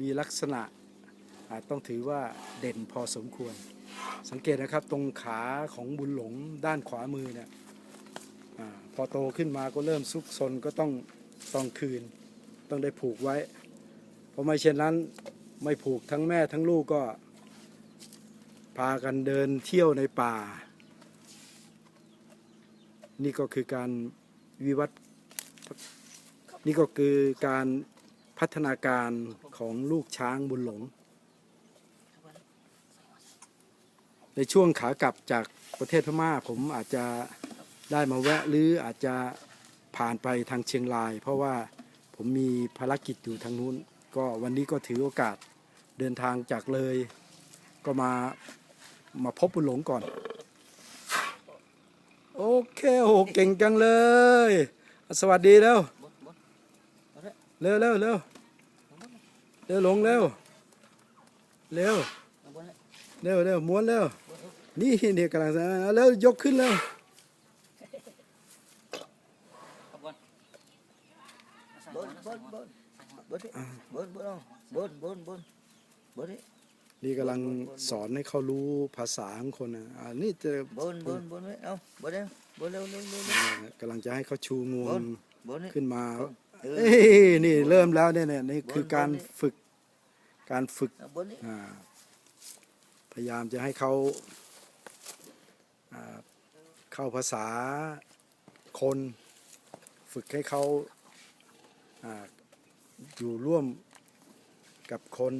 มีลักษณะอ่าต้องถือว่าเด่นพอสมควร สังเกตนะครับตรงขาของบุญหลงด้านขวามือเนี่ยอพอโตขึ้นมาก็เริ่มซุกซนก็ต้องต้องคืน ต้องได้ผูกไว้ เพราะไม่เช่นนั้นไม่ผูกทั้งแม่ทั้งลูกก็พากันเดินเที่ยวในป่า นี่ก็คือการวิวัฒน์นี่ก็คือการ พัฒนาการของลูกช้างบุญหลง ในช่วงขากลับจากประเทศพม่าผมอาจจะได้มาแวะหรืออาจจะผ่านไปทางเชียงราย เพราะว่าผมมีภารกิจอยู่ทางนู้น ก็วันนี้ก็ถือโอกาสเดินทางจากเลย ก็มามาพบบุญหลงก่อน โอเคโอ้โหเก่งจังเลย สวัสดีแล้วเร็วเร็วเร็ว ร็วหลงเร็วเร็วเร็วเร็วม้วนเร็วนี่เนี่ยกำลังจะเอาเร็วยกขึ้นเร็ว bốn bốn bốn bốn đi bốn bốn không bốn bốn bốn bốn đi นี่กำลังสอนให้เขารู้ภาษาของคนนะอ่านี่จะ bốn bốn bốn đấy không bốn đây bốn đâu đâu đâu อ่ากำลังจะให้เขาชูงวงขึ้นมาเอ้นี่เริ่มแล้วเนี่ยนี่คือการฝึก การฝึก À, bốn đi อ่าพยายามจะให้เขาอ่าเข้าภาษาคน ฝึกให้เขาอ่าอยู่ร่วมกับคน